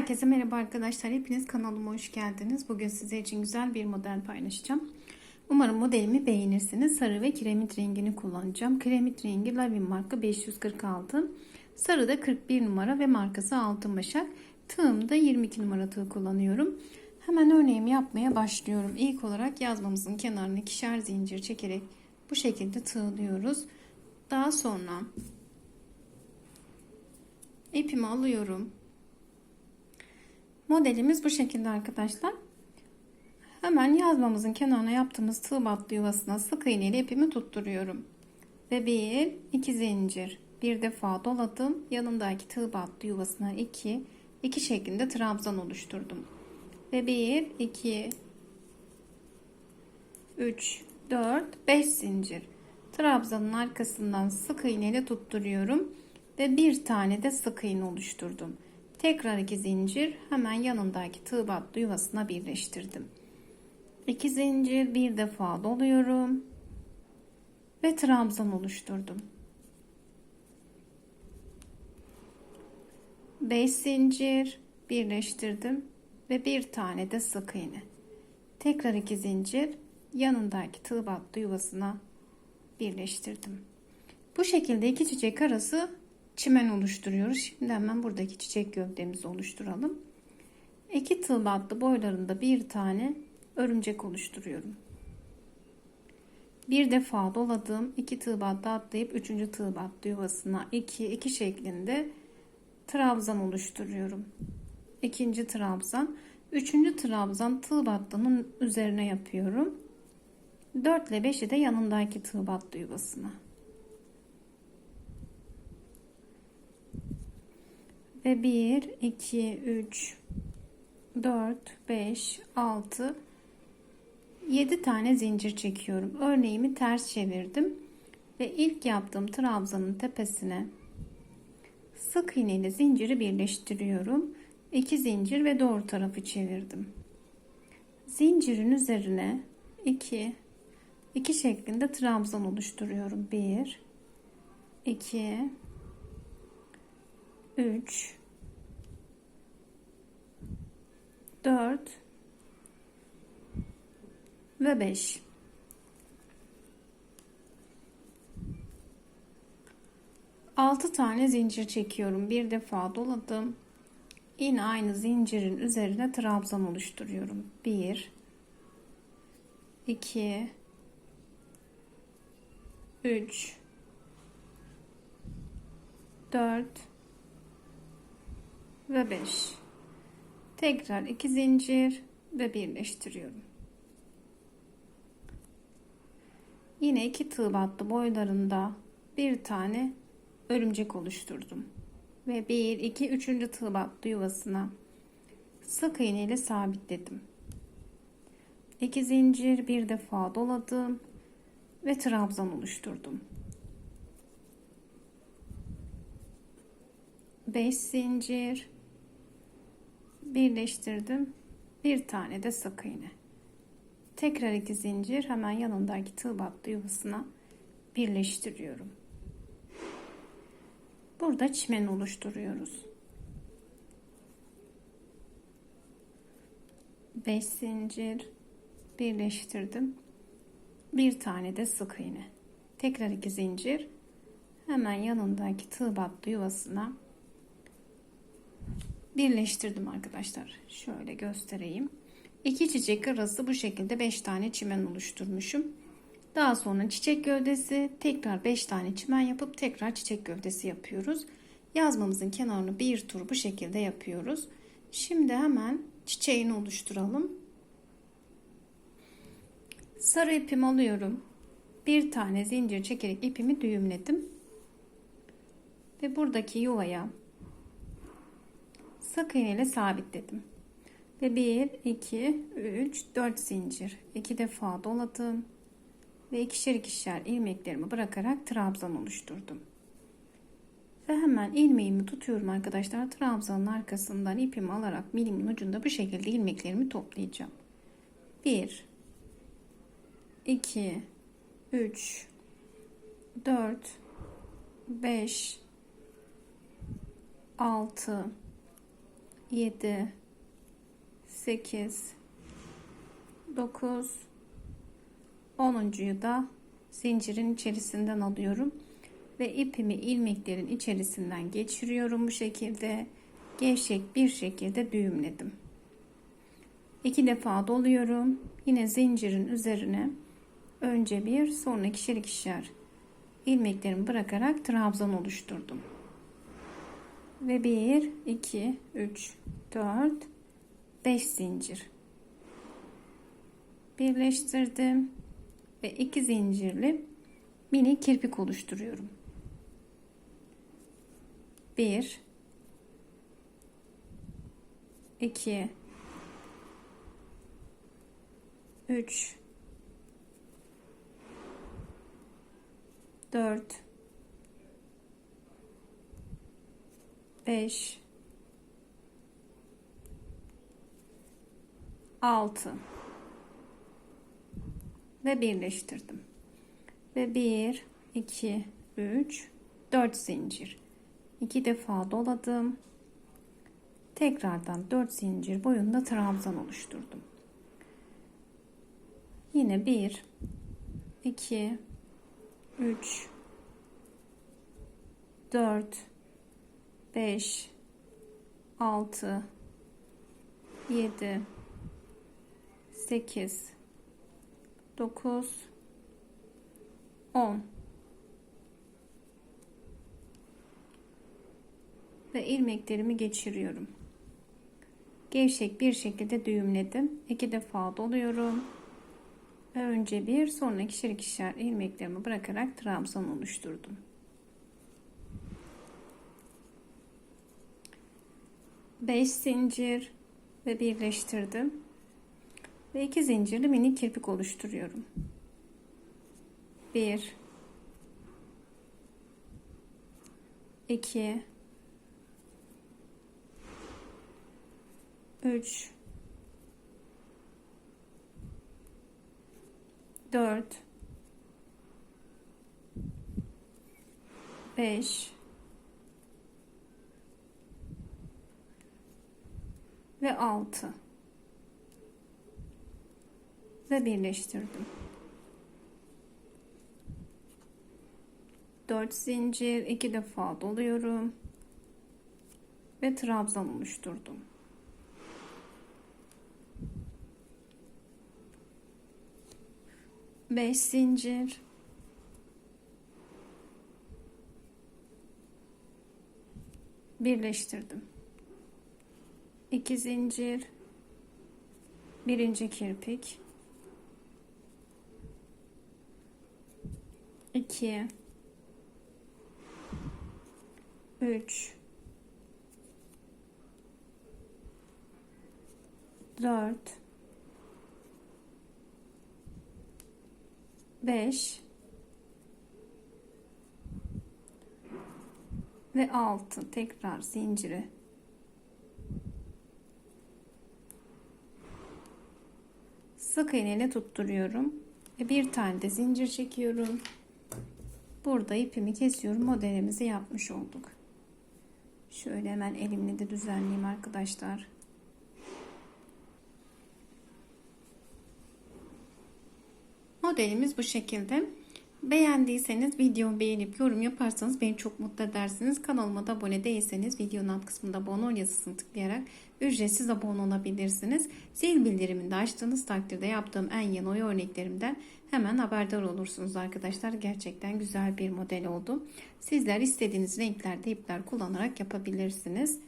Herkese merhaba arkadaşlar. Hepiniz kanalıma hoş geldiniz. Bugün size için güzel bir model paylaşacağım. Umarım modelimi beğenirsiniz. Sarı ve kiremit rengini kullanacağım. Kiremit rengi Lavin marka 546. Sarı da 41 numara ve markası Altın Başak. Tığımda 22 numara tığ kullanıyorum. Hemen örneğimi yapmaya başlıyorum. İlk olarak yazmamızın kenarına ikişer zincir çekerek bu şekilde tığlıyoruz. Daha sonra ipimi alıyorum. Modelimiz bu şekilde arkadaşlar. Hemen yazmamızın kenarına yaptığımız tığ battı yuvasına sık iğne ile ipimi tutturuyorum. Ve bir, iki zincir. Bir defa doladım. Yanındaki tığ battı yuvasına iki, iki şeklinde trabzan oluşturdum. Ve bir, iki, üç, dört, beş zincir. Trabzanın arkasından sık iğne ile tutturuyorum. Ve bir tane de sık iğne oluşturdum. Tekrar iki zincir hemen yanındaki tığ battı yuvasına birleştirdim. 2 zincir bir defa doluyorum ve trabzan oluşturdum. 5 zincir birleştirdim ve bir tane de sık iğne. Tekrar iki zincir yanındaki tığ battı yuvasına birleştirdim. Bu şekilde iki çiçek arası çimen oluşturuyoruz. Şimdi hemen buradaki çiçek gövdemizi oluşturalım. İki tığ battı boylarında bir tane örümcek oluşturuyorum. Bir defa doladım. iki tığ battı atlayıp üçüncü tığ battı yuvasına iki iki şeklinde trabzan oluşturuyorum. İkinci trabzan. Üçüncü trabzan tığ battının üzerine yapıyorum. 4 ile 5'i de yanındaki tığ battı yuvasına. Ve 1, 2, 3, 4, 5, 6, 7 tane zincir çekiyorum. Örneğimi ters çevirdim. Ve ilk yaptığım trabzanın tepesine sık iğne ile zinciri birleştiriyorum. 2 zincir ve doğru tarafı çevirdim. Zincirin üzerine 2 2 şeklinde trabzan oluşturuyorum. 1 2 3 4 ve 5 6 tane zincir çekiyorum. Bir defa doladım. Yine aynı zincirin üzerine trabzan oluşturuyorum. 1 2 3 4 ve 5 tekrar 2 zincir ve birleştiriyorum. Yine iki tığ battı boylarında bir tane örümcek oluşturdum. Ve 1 2 3. tığ battı yuvasına. Sık iğne ile sabitledim. 2 zincir bir defa doladım ve trabzan oluşturdum. 5 zincir birleştirdim. Bir tane de sık iğne. Tekrar iki zincir hemen yanındaki tığ battı yuvasına birleştiriyorum. Burada çimen oluşturuyoruz. 5 zincir birleştirdim. Bir tane de sık iğne. Tekrar iki zincir hemen yanındaki tığ battı yuvasına birleştirdim arkadaşlar. Şöyle göstereyim. İki çiçek arası bu şekilde 5 tane çimen oluşturmuşum. Daha sonra çiçek gövdesi tekrar 5 tane çimen yapıp tekrar çiçek gövdesi yapıyoruz. Yazmamızın kenarını bir tur bu şekilde yapıyoruz. Şimdi hemen çiçeğini oluşturalım. Sarı ipimi alıyorum. Bir tane zincir çekerek ipimi düğümledim. Ve buradaki yuvaya sık iğne ile sabitledim. Ve 1, 2, 3, 4 zincir. 2 defa doladım. Ve ikişer ikişer ilmeklerimi bırakarak trabzan oluşturdum. Ve hemen ilmeğimi tutuyorum arkadaşlar. Trabzanın arkasından ipimi alarak milimin ucunda bu şekilde ilmeklerimi toplayacağım. 1 2 3 4 5 6 7 8 9 10'uncuyu da zincirin içerisinden alıyorum ve ipimi ilmeklerin içerisinden geçiriyorum bu şekilde gevşek bir şekilde düğümledim. İki defa doluyorum. Yine zincirin üzerine önce bir sonra ikişer ikişer ilmeklerimi bırakarak trabzan oluşturdum. Ve 1 2 3 4 5 zincir birleştirdim ve iki zincirli mini kirpik oluşturuyorum. 1 2 3 4 5 6 ve birleştirdim. Ve 1 2 3 4 zincir. 2 defa doladım. Tekrardan 4 zincir boyunda trabzan oluşturdum. Yine 1 2 3 4 5 6 7 8 9 10 ve ilmeklerimi geçiriyorum. Gevşek bir şekilde düğümledim. İki defa doluyorum. Önce bir sonra ikişer ikişer ilmeklerimi bırakarak trabzan oluşturdum. Beş zincir ve birleştirdim. Ve iki zincirli minik kirpik oluşturuyorum. Bir, iki, üç, 4 5 ve 6 ve birleştirdim. 4 zincir, 2 defa doluyorum ve trabzan oluşturdum. 5 zincir birleştirdim 2 zincir. Birinci kirpik. 2 3 4 5 ve 6 tekrar zinciri sık iğne ile tutturuyorum. Ve bir tane de zincir çekiyorum. Burada ipimi kesiyorum. Modelimizi yapmış olduk. Şöyle hemen elimle de düzenleyeyim arkadaşlar. Modelimiz bu şekilde. Beğendiyseniz videomu beğenip yorum yaparsanız beni çok mutlu edersiniz. Kanalıma da abone değilseniz videonun alt kısmında abone ol yazısını tıklayarak ücretsiz abone olabilirsiniz. Zil bildirimini de açtığınız takdirde yaptığım en yeni oy örneklerimden hemen haberdar olursunuz arkadaşlar. Gerçekten güzel bir model oldu. Sizler istediğiniz renklerde ipler kullanarak yapabilirsiniz.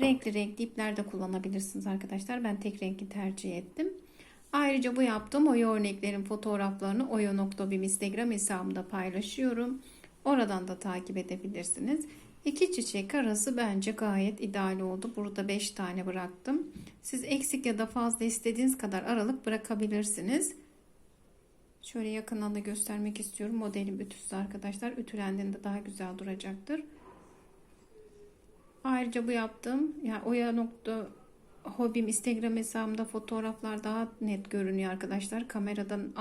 Renkli renkli ipler de kullanabilirsiniz arkadaşlar. Ben tek renkli tercih ettim. Ayrıca bu yaptığım oya örneklerin fotoğraflarını oya.bim Instagram hesabımda paylaşıyorum. Oradan da takip edebilirsiniz. İki çiçek arası bence gayet ideal oldu. Burada 5 tane bıraktım. Siz eksik ya da fazla istediğiniz kadar aralık bırakabilirsiniz. Şöyle yakından da göstermek istiyorum. Modelin ütüsü arkadaşlar. Ütülendiğinde daha güzel duracaktır. Ayrıca bu yaptığım yani oya nokta hobim Instagram hesabımda fotoğraflar daha net görünüyor arkadaşlar. Kameradan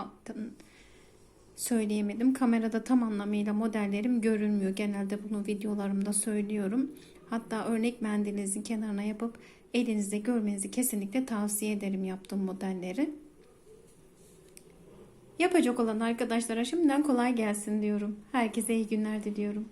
söyleyemedim. Kamerada tam anlamıyla modellerim görünmüyor. Genelde bunu videolarımda söylüyorum. Hatta örnek mendilinizin kenarına yapıp elinizde görmenizi kesinlikle tavsiye ederim yaptığım modelleri. Yapacak olan arkadaşlara şimdiden kolay gelsin diyorum. Herkese iyi günler diliyorum.